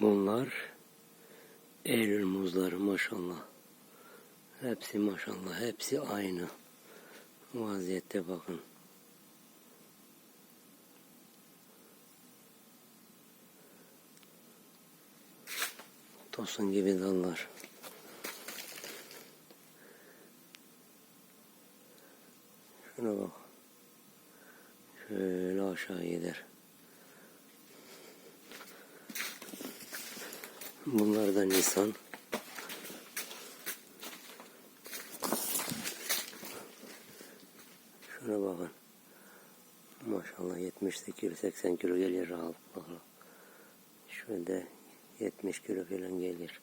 Bunlar Eylül muzları maşallah. Hepsi maşallah. Hepsi aynı. Vaziyette bakın. Tosun gibi dallar. Şuna bak. Şöyle aşağı gider. Bunlar da Nisan. Şuna bakın. Maşallah 70 kilo 80 kilo gelir rahatlıkla. Şöyle 70 kilo falan gelir.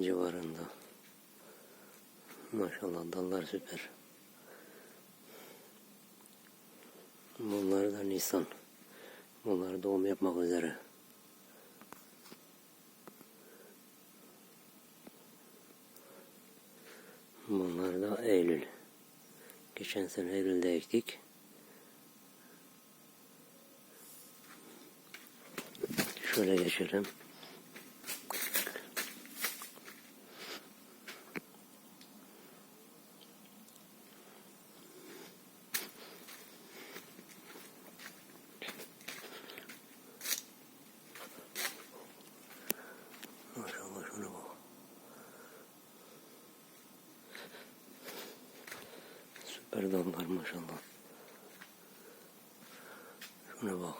Civarında. Maşallah dallar süper. Bunlar da Nisan. Bunlar doğum yapmak üzere. Bunlar da Eylül. Geçen sene Eylül'de ektik. Şöyle geçelim. Maşallah şuna bak. Süper damlar maşallah. Şuna bak.